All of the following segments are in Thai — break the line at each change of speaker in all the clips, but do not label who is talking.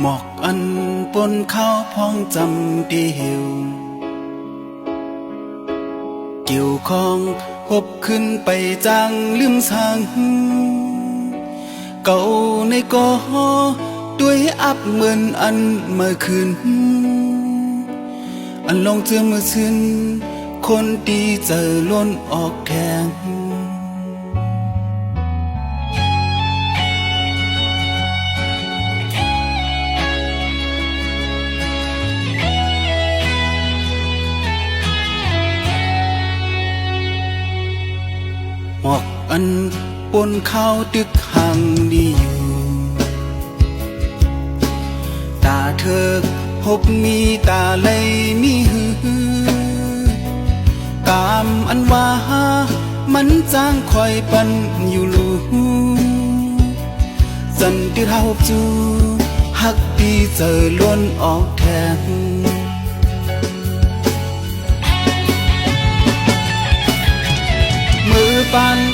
หมอกอันปนเข้าวพองจำดีหิวเกี่ยวของพบขึ้นไปจางลืมสังเก่าในกอด้วยอับเหมือนอันเมื่อคืนอันลงเจอเมื่อซึนคนดีเจอล้นออกแทง อันปนเข้าตึกหังนี่อยู่ ตาเธอพบมีตาเลยมีหือตามอันว่ามันจ้างคอยปันอยู่ลูจันที่เราจูฮักดีเจอล้วนออกแทงือปัน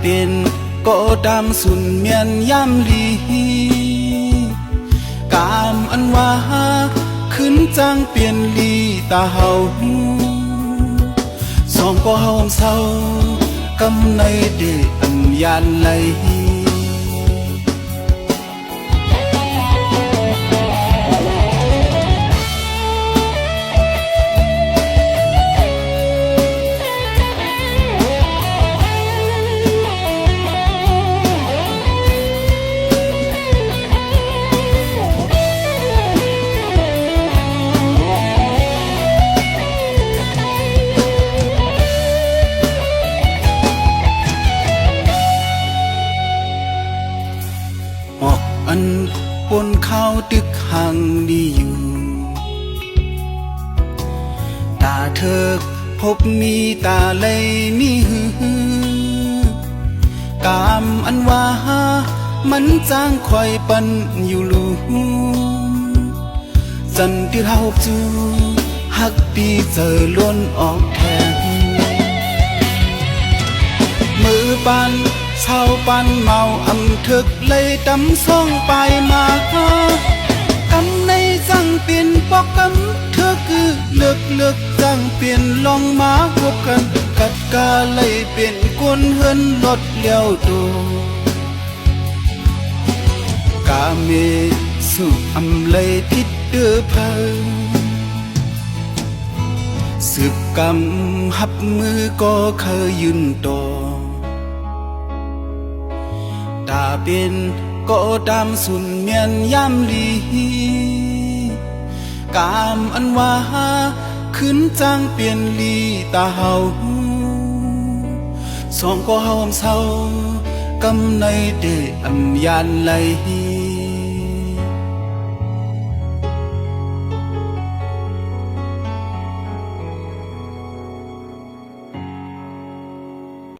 เป็นก็ตามสุนเมียนย่ำลีกามอันว่าขึ้นจังเปลี่ยนลีตาเฮาสองก็เฮาเศร้ากำในเดอันยานไหล ปนข้าตึกห่างดีอยู่ตาเธอพบมีตาไหลมีหือกามอันว่ามันจ้างคอยปันอยู่ลูจันที่เฮาจูหักปีเจอล้นออกแทนมือปัน เช้าปันเมาอำทึกเลยดำส่องไปมากำในจังเปลี่ยนปอกกำเธอคือลือกเลือกจังเปลี่ยนลองมาพบกันกัดกาเลยเปลี่ยนกวนเฮือนรถเลี้ยวโตกาเมสู่อำเลยทิดเดือพังสืบกำหับมือก็เคยยืนต่อ เป็นก็ดำสุนเมียนย่ำลีกามอันว่าขึ้นจังเปลี่ยนลีตาเฮาสองก็เฮาเศร้ากำในเดอำยานไหล